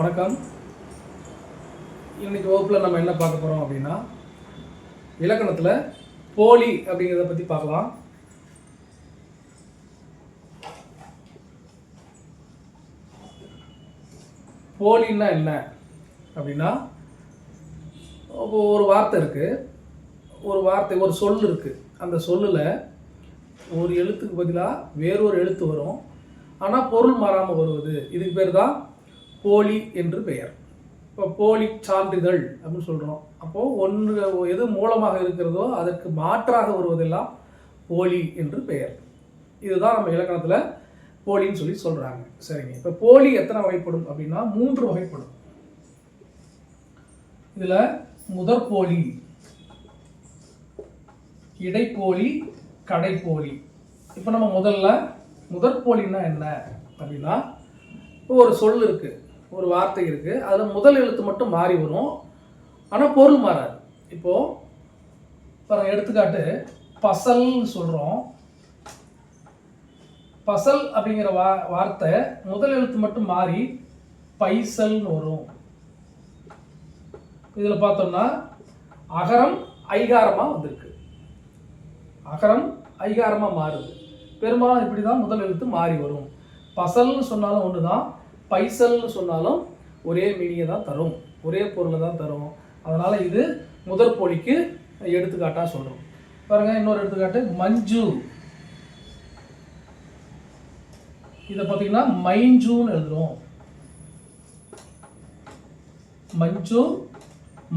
வணக்கம். இன்னைக்கு வகுப்பில் நம்ம என்ன பார்க்க போகிறோம் அப்படின்னா இலக்கணத்தில் போலி அப்படிங்கிறத பற்றி பார்க்கலாம். போலின்னா என்ன அப்படின்னா ஒரு வார்த்தை இருக்குது ஒரு வார்த்தை ஒரு சொல் இருக்குது அந்த சொல்லில் ஒரு எழுத்துக்கு பதிலாக வேறொரு எழுத்து வரும். ஆனால் பொருள் மாறாமல் வருவது. இதுக்கு பேர் தான் போலி என்று பெயர். இப்போ போலி சான்றிதழ் அப்படின்னு சொல்கிறோம் அப்போது ஒன்று எது மூலமாக இருக்கிறதோ அதற்கு மாற்றாக வருவதெல்லாம் போலி என்று பெயர். இதுதான் நம்ம இலக்கணத்தில் போலின்னு சொல்லி சொல்கிறாங்க சரிங்க. இப்போ போலி எத்தனை வகைப்படும் அப்படின்னா மூன்று வகைப்படும். இதில் முதற்போலி இடைப்போலி கடைப்போலி. இப்போ நம்ம முதல்ல முதற்போலின்னா என்ன அப்படின்னா இப்போ ஒரு சொல் இருக்குது ஒரு வார்த்தை இருக்குது அதில் முதல் எழுத்து மட்டும் மாறி வரும். ஆனால் பொருள் மாறாது. இப்போது இப்போ எடுத்துக்காட்டு பசல்னு சொல்கிறோம் பசல் அப்படிங்கிற வா வார்த்தை முதல் எழுத்து மட்டும் மாறி பைசல்னு வரும். இதில் பார்த்தோம்னா அகரம் ஐகாரமாக வந்திருக்கு. அகரம் ஐகாரமாக மாறுது. பெரும்பாலும் இப்படி தான் முதல் எழுத்து மாறி வரும். பசல்னு சொன்னாலும் ஒன்று தான் பைசல்னு சொன்னாலும் ஒரே மீனிங்கை தான் தரும். ஒரே பொருளை தான் தரும். அதனால் இது முதற் போலிக்கு எடுத்துக்காட்டாக சொல்கிறோம் பாருங்கள் இன்னொரு எடுத்துக்காட்டு மஞ்சு. இதை பார்த்தீங்கன்னா மைஞ்சூன்னு எழுதுறோம். மஞ்சு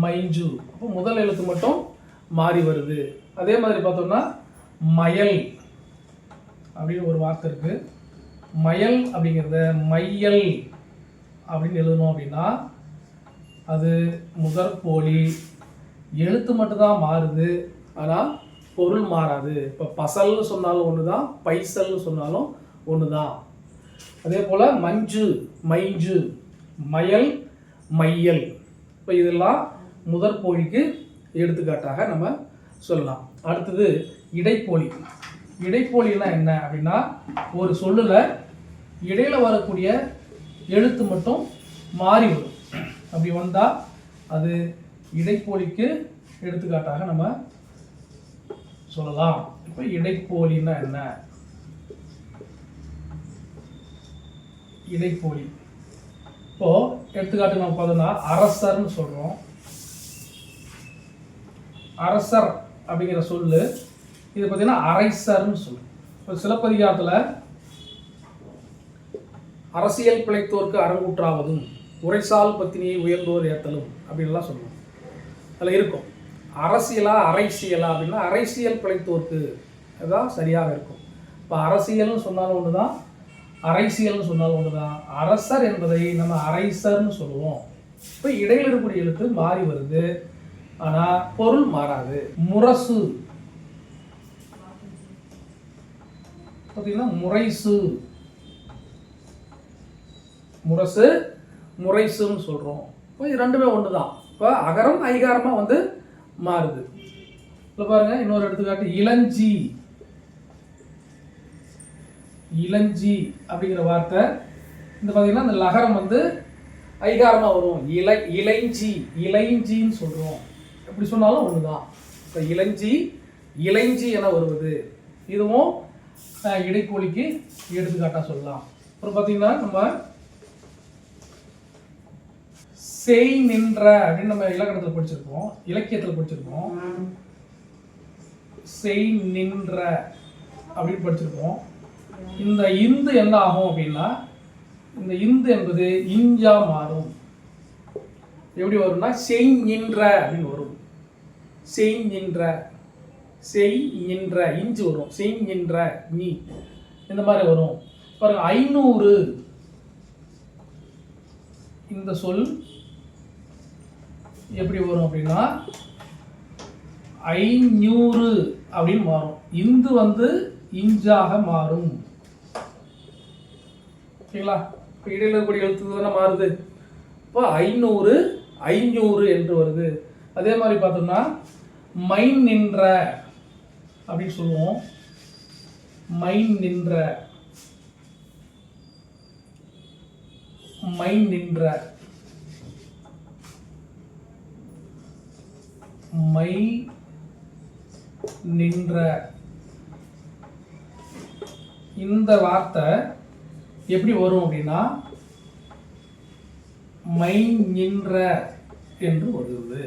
மைஞ்சு. அப்போ முதல் எழுத்து மட்டும் மாறி வருது. அதே மாதிரி பார்த்தோம்னா மயல் அப்படின்னு ஒரு வார்த்தை இருக்குது மயல் அப்படிங்கிறத மையல் அப்படின்னு எழுதணும் அப்படின்னா அது முதற் போலி எழுத்து மட்டும்தான் மாறுது ஆனால் பொருள் மாறாது. இப்போ பசல்னு சொன்னாலும் ஒன்று தான் பைசல்னு சொன்னாலும் ஒன்று தான் அதே போல் மஞ்சு மைஞ்சு மயல் மையல். இப்போ இதெல்லாம் முதற்போலிக்கு எடுத்துக்காட்டாக நம்ம சொல்லலாம். அடுத்தது இடைப்போலி. இடைப்போலின்னா என்ன அப்படின்னா ஒரு சொல்லில் இடையில் வரக்கூடிய எழுத்து மட்டும் மாறி வரும். அப்படி வந்தால் அது இடைப்போலிக்கு எடுத்துக்காட்டாக நம்ம சொல்லலாம். இப்போ இடைப்போலின்னா என்ன? இடைப்போலி. இப்போ எடுத்துக்காட்டு நம்ம பார்த்தோம்னா அரசர்னு சொல்கிறோம் அரசர் அப்படிங்கிற சொல்லு இது பார்த்தீங்கன்னா அரைசர்னு சொல்லு. இப்போ சிலப்பதிகாரத்தில் அரசியல் பிழைத்தோர்க்கு அரங்கூற்றாவதும் உரைசால் பத்தினியை உயர்ந்தோர் ஏத்தலும் அப்படின்லாம் சொல்லுவோம் அதில் இருக்கும். அரசியலா அரைசியலா அப்படின்னா அரசியல் பிழைத்தோர்க்கு தான் சரியாக இருக்கும். இப்போ அரசியல்னு சொன்னாலும் ஒன்று தான் அரைசியல்னு சொன்னாலும் ஒன்று தான் அரசர் என்பதை நம்ம அரைசர்னு சொல்லுவோம். இப்போ இடையில் இருக்கக்கூடிய எழுத்து மாறி வருது. ஆனால் பொருள் மாறாது. முரசு. பார்த்தீங்கன்னா முறைசு. முரசு முறைசுன்னு சொல்கிறோம் இப்போ இது ரெண்டுமே ஒன்று தான் இப்போ அகரம் ஐகாரமாக வந்து மாறுது. இப்போ பாருங்க இன்னொரு எடுத்துக்காட்டு இளஞ்சி. இளஞ்சி அப்படிங்கிற வார்த்தை. இந்த பார்த்தீங்கன்னா இந்த லகரம் வந்து ஐகாரமாக வரும். இலை இளைஞ்சி இளைஞ்சின்னு சொல்கிறோம் எப்படி சொன்னாலும் ஒன்று தான் இப்போ இளஞ்சி இளைஞ்சி என வருவது. இதுவும் இடைக்கோழிக்கு எடுத்துக்காட்டாக சொல்லலாம். அப்புறம் பார்த்தீங்கன்னா நம்ம செய் நின்ற அப்படின்னு நம்ம இலக்கணத்தில் படிச்சிருக்கோம் இலக்கியத்தில் படிச்சிருக்கோம். செய் நின்ற அப்படின்னு படிச்சிருக்கோம். இந்த இந்து என்ன ஆகும் அப்படின்னா இந்த இந்து என்பது இஞ்சா மாறும். எப்படி வரும்னா செய் நின்ற அப்படின்னு வரும். செய் நின்ற செய் நின்ற இஞ்சு வரும். செய் நின்ற நீ. இந்த மாதிரி வரும். பாருங்க ஐநூறு இந்த சொல் எப்படி வரும் அப்படின்னா ஐநூறு அப்படின்னு மாறும். இந்து வந்து இஞ்சாக மாறும். ஓகேங்களா? இப்போ இடையில இருக்கக்கூடிய எழுத்து தானே மாறுது. இப்போ ஐநூறு ஐநூறு என்று வருது. அதே மாதிரி பார்த்தோம்னா மைன் நின்ற அப்படின்னு சொல்லுவோம். மைன் நின்ற. மைன் நின்ற மை நின்ற இந்த வார்த்தை எப்படி வரும் அப்படின்னா மை நின்ற என்று வருது.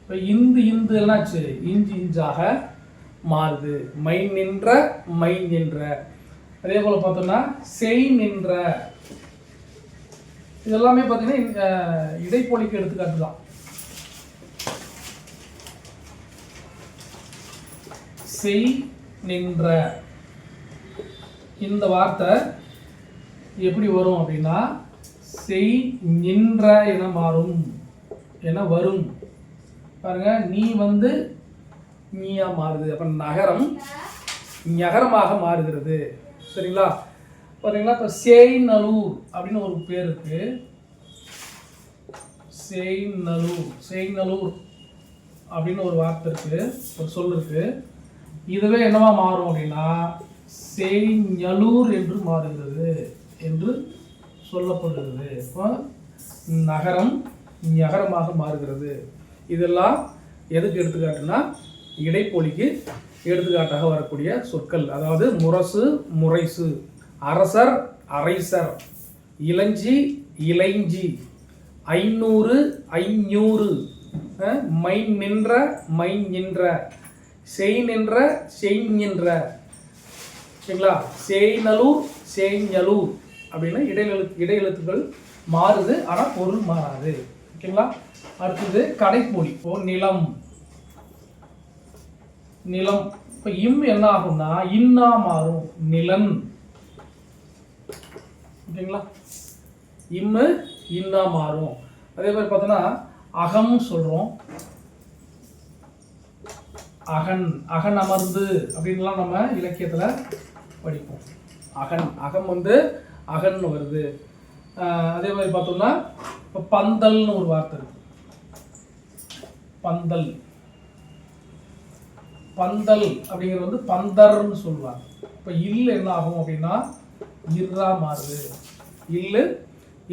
இப்போ இந்து இந்து என்னாச்சு? இஞ்சு இஞ்சாக மாறுது. மை நின்ற மை நின்ற அதே போல் பார்த்தோம்னா செய் நின்ற இதெல்லாமே பார்த்தீங்கன்னா இந்த, அஹ், எடுத்துக்காட்டு தான். செய் நின்ற இந்த வார்த்தை எப்படி வரும் அப்படின்னா செய் நின்ற என மாறும் என வரும். பாருங்க நீ வந்து நீயா மாறுது. அப்ப நகரம் நகரமாக மாறுகிறது. சரிங்களா? பாத்தீங்களா? இப்போ சேய்நலூர் அப்படின்னு ஒரு பேர் இருக்கு. சேய்நலூர் சேய்நலூர் அப்படின்னு ஒரு வார்த்தை இருக்கு. ஒரு சொல் இருக்கு. இதுவே என்னவா மாறும் அப்படின்னா சேய்ஞலூர் என்று மாறுகிறது என்று சொல்லப்படுகிறது. இப்போ நகரம் நகரமாக மாறுகிறது. இதெல்லாம் எதுக்கு எடுத்துக்காட்டுன்னா இடைப்பொலிக்கு எடுத்துக்காட்டாக வரக்கூடிய சொற்கள். அதாவது முரசு முறைசு. அரசர் அரைசர். இளஞ்சி இளைஞ்சி. ஐநூறு ஐநூறு. மை நின்ற மை நின்ற. செய் நின்ற செய் நின்ற. சரிங்களா? சேய்நலூர் சேய்ஞலூர் அப்படின்னா இடையெழுத்து இடையெழுத்துக்கள் மாறுது ஆனால் பொருள் மாறாது. ஓகேங்களா? அடுத்தது கடைப்பொலி இப்போ நிலம். நிலம். இப்போ இம் என்ன ஆகும்னா இன்னா மாறும். நிலன். ஓகேங்களா? இம்மு இன்னா மாறும். அதே மாதிரி பார்த்தோன்னா அகம் சொல்கிறோம் அகன் அகன் அமர்ந்து அப்படின்லாம் நம்ம இலக்கியத்தில் படிப்போம். அகன் அகம் வந்து அகன்னு வருது. அதே மாதிரி பார்த்தோம்னா இப்போ பந்தல்னு ஒரு வார்த்தை இருக்கு. பந்தல். பந்தல் அப்படிங்கிறது வந்து பந்தர்னு சொல்லுவாங்க. இப்போ இல் என்ன ஆகும் அப்படின்னா இர்ரா மாறுது. இல்லு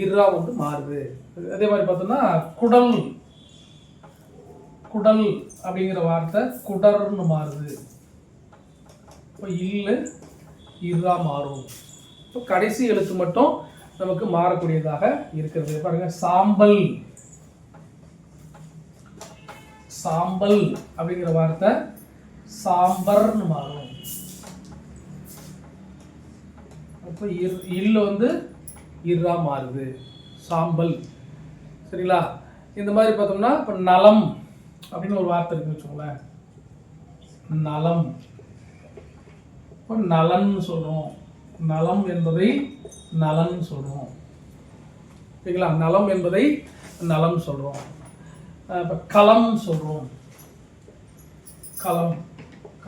இர்ரா வந்து மாறுது. அதே மாதிரி பார்த்தோம்னா குடல். குடல் அப்படிங்கிற வார்த்தை குடர்னு மாறுது. இப்போ இல்லு இர்ரா மாறும். இப்போ கடைசி எழுத்து மட்டும் நமக்கு மாறக்கூடியதாக இருக்கிறது. பாருங்க சாம்பல். சாம்பல் அப்படிங்கிற வார்த்தை சாம்பர்னு மாறும். ஸோ இர் இல்லு வந்து இர்ரா மாறுது. சாம்பல். சரிங்களா? இந்த மாதிரி பார்த்தோம்னா இப்போ நலம் அப்படின்னு ஒரு வார்த்தை இருக்குன்னு வச்சுக்கோங்களேன். நலம். இப்போ நலன் சொல்கிறோம் நலம் என்பதை நலன் சொல்கிறோம் சரிங்களா? நலம் என்பதை நலம் சொல்கிறோம் இப்போ களம் சொல்கிறோம் களம்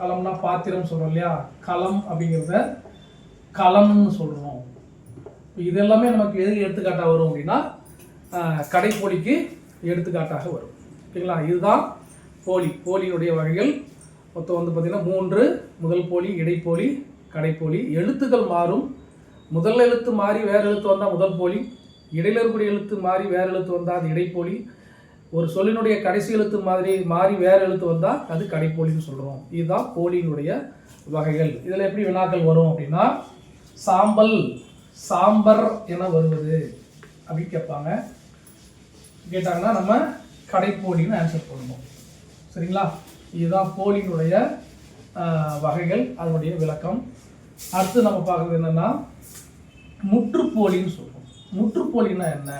களம்னா பாத்திரம் சொல்கிறோம் இல்லையா? களம் அப்படிங்கிறத களம்னு சொல்கிறோம் இது எல்லாமே நமக்கு எது எடுத்துக்காட்டாக வரும் அப்படின்னா கடைப்போலிக்கு எடுத்துக்காட்டாக வரும். ஓகேங்களா? இதுதான் போலி. போலியினுடைய வகைகள் மொத்தம் வந்து பார்த்திங்கன்னா மூன்று முதல் போலி இடைப்போலி கடைப்போலி. எழுத்துக்கள் மாறும். முதல் எழுத்து மாறி வேறு எழுத்து வந்தால் முதல் போலி. இடையில இருக்கக்கூடிய எழுத்து மாறி வேற எழுத்து வந்தால் அது இடைப்போலி. ஒரு சொல்லினுடைய கடைசி எழுத்து மாதிரி மாறி வேற எழுத்து வந்தால் அது கடைப்போலின்னு சொல்கிறோம் இதுதான் போலியினுடைய வகைகள். இதில் எப்படி வினாக்கள் வரும் அப்படின்னா சாம்பல் சாம்பர் என வருவது அப்படின்னு கேட்பாங்க. கேட்டாங்கன்னா நம்ம கடைப்போலின்னு ஆன்சர் பண்ணணும் சரிங்களா? இதுதான் போலினுடைய வகைகள் அதனுடைய விளக்கம். அடுத்து நம்ம பார்க்குறது என்னென்னா முற்றுப்போலின்னு சொல்றோம். முற்றுப்போலின்னா என்ன?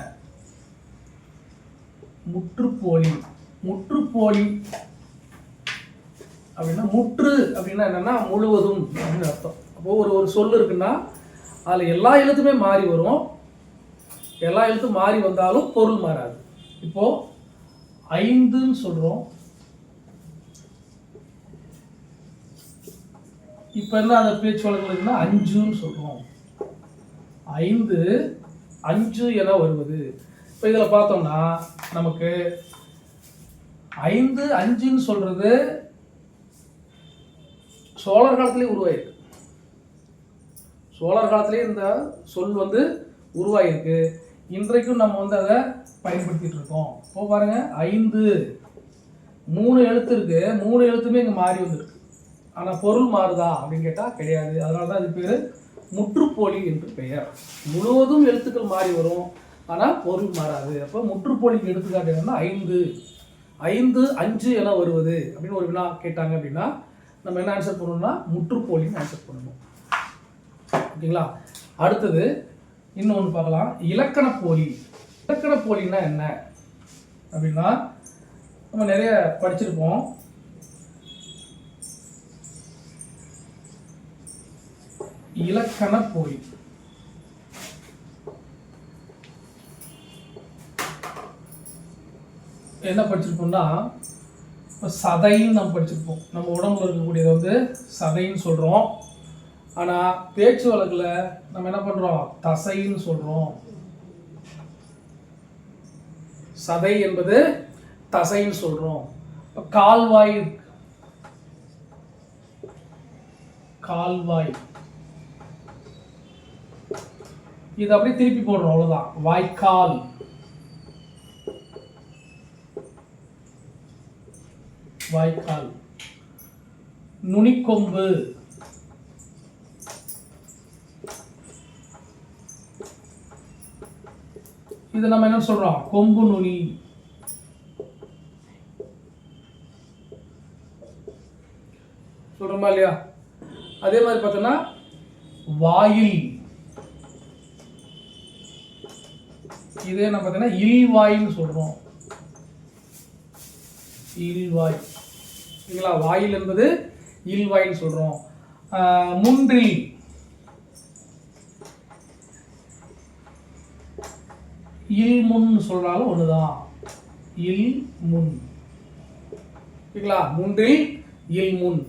முற்றுப்போலி. முற்றுப்போலி அப்படின்னா முற்று அப்படின்னா என்னென்னா முழுவதும் அப்படின்னு அர்த்தம். ஒவ்வொரு ஒரு சொல் இருக்குன்னா அதில் எல்லா எழுத்துமே மாறி வரும். எல்லா எழுத்தும் மாறி வந்தாலும் பொருள் மாறாது. இப்போது ஐந்துன்னு சொல்கிறோம் இப்போ என்ன அந்த பேச்சு வழக்குன்னா அஞ்சுன்னு சொல்கிறோம் ஐந்து அஞ்சு என வருவது. இப்போ இதில் பார்த்தோம்னா நமக்கு ஐந்து அஞ்சுன்னு சொல்கிறது சோழர் காலத்திலே உருவாயிருக்கு. சோழர் காலத்துலேயே இந்த சொல் வந்து உருவாயிருக்கு. இன்றைக்கும் நம்ம வந்து அதை பயன்படுத்திகிட்டு இருக்கோம். இப்போ பாருங்கள் ஐந்து. மூணு எழுத்து இருக்குது மூணு எழுத்துமே இங்கே மாறி வந்திருக்கு. ஆனால் பொருள் மாறுதா அப்படின்னு கேட்டால் கிடையாது. அதனால தான் இது பேர் முற்றுப்போலி என்று பெயர். முழுவதும் எழுத்துக்கள் மாறி வரும். ஆனால் பொருள் மாறாது. அப்போ முற்றுப்போலிக்கு எடுத்துக்காட்டு என்னன்னா ஐந்து. ஐந்து அஞ்சு என வருவது அப்படின்னு ஒரு வினா கேட்டாங்க அப்படின்னா நம்ம என்ன ஆன்சர் பண்ணணும்னா முற்றுப்போலின்னு ஆன்சர் பண்ணணும். ஓகேங்களா? அடுத்தது இன்னொன்று பார்க்கலாம். இலக்கண போலி. இலக்கண போலின்னா என்ன? அப்படின்னா நம்ம நிறைய படிச்சிருப்போம். இலக்கண போலி. என்ன படிச்சிருப்போம்னா இப்போ சதைன்னு நம்ம படிச்சிருப்போம். நம்ம உடம்புல இருக்கக்கூடியதை வந்து சதைன்னு சொல்கிறோம் ஆனால் பேச்சு வழக்கில் நம்ம என்ன பண்ணுறோம் தசைன்னு சொல்கிறோம் சதை என்பது தசைன்னு சொல்கிறோம் இப்போ கால்வாய் கால்வாய். இது அப்படியே திருப்பி போடுறோம் அவ்வளோதான் வாய்க்கால். வாய்க்கால். நுனிக்கொம்பு. இது நம்ம என்ன சொல்றோம்? கொம்பு நுனி. சொல்றோமா இல்லையா? அதே மாதிரி பார்த்தோன்னா வாயில். இதே நம்ம பார்த்தீங்கன்னா இல்வாய்ன்னு சொல்றோம். இல்வாய் சரிங்களா வாயில் என்பது இல்வாய்ன்னு சொல்றோம். முன்றில். இல் சொல்கிறாலும் ஒன்று தான் இல் முன் ஓகேங்களா மூன்றில் இல் முன்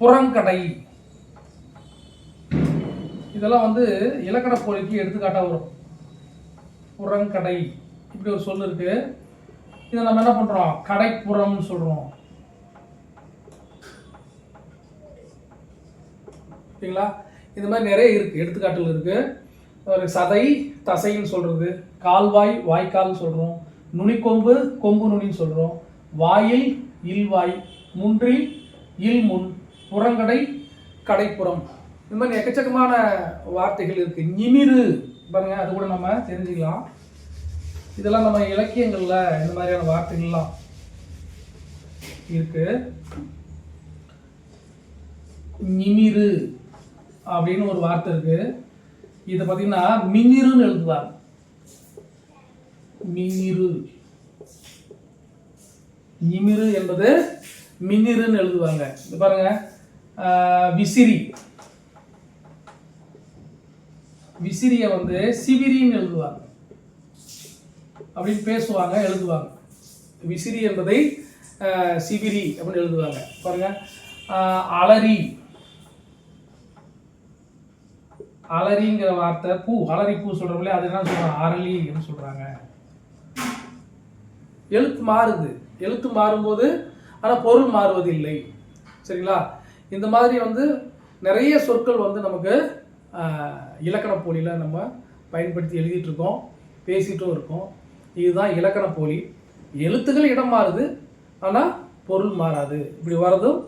புறங்கடை. இதெல்லாம் வந்து இலக்கண போலிக்கு எடுத்துக்காட்டாக வரும். புறங்கடை. இப்படி ஒரு சொல் இருக்கு. இதை நம்ம என்ன பண்ணுறோம் கடைப்புறம்னு சொல்கிறோம் ஓகேங்களா இந்த மாதிரி நிறைய இருக்குது எடுத்துக்காட்டுகள் இருக்குது ஒரு சதை தசைன்னு சொல்கிறது கால்வாய் வாய்க்கால்னு சொல்கிறோம் நுனிக்கொம்பு கொம்பு நுனின்னு சொல்கிறோம் வாயில் இல்வாய். முன்றில் இல்முன் புறங்கடை கடைப்புறம். இந்த மாதிரி எக்கச்சக்கமான வார்த்தைகள் இருக்குது நிமிரு பாருங்க அது கூட நம்ம தெரிஞ்சுக்கலாம். இதெல்லாம் நம்ம இலக்கியங்களில் இந்த மாதிரியான வார்த்தைகள்லாம் இருக்கு. நிமிரு அப்படின்னு ஒரு வார்த்தை இருக்குது இதை பார்த்தீங்கன்னா மினிருன்னு எழுதுவாங்க. மினிரு நிமிரு என்பது மினிருன்னு எழுதுவாங்க. இது பாருங்க. விசிறி. விசிறியை வந்து சிவிரின்னு எழுதுவாங்க. அப்படின்னு பேசுவாங்க எழுதுவாங்க. விசிறி என்பதை சிவிரி அப்படின்னு எழுதுவாங்க. பாருங்க. அலரி அலரிங்கிற வார்த்தை பூ அலரி பூ சொல்றோம்ல அது என்ன சொல்றாங்க அரளி அப்படின்னு சொல்றாங்க. எழுத்து மாறுது. எழுத்து மாறும்போது ஆனால் பொருள் மாறுவதில்லை. சரிங்களா? இந்த மாதிரி வந்து நிறைய சொற்கள் வந்து நமக்கு இலக்கண போலியில் நம்ம பயன்படுத்தி எழுதிட்டு இருக்கோம் இருக்கோம். இதுதான் இலக்கண போலி. எழுத்துக்கள் இடம் மாறுது ஆனால் பொருள் மாறாது. இப்படி வரதும்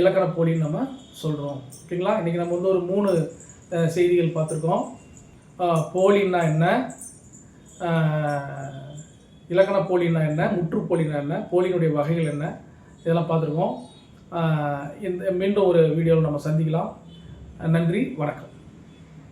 இலக்கண போலின்னு நம்ம சொல்கிறோம் ஓகேங்களா இன்றைக்கி நம்ம வந்து ஒரு மூணு செய்திகள் பார்த்துருக்கோம். போலின்னா என்ன? இலக்கண போலின்னா என்ன? முற்றுப்போலினா என்ன? போலியினுடைய வகைகள் என்ன? இதெல்லாம் பார்த்துருக்கோம். இந்த மீண்டும் ஒரு வீடியோவில் நம்ம சந்திக்கலாம். நன்றி வணக்கம்.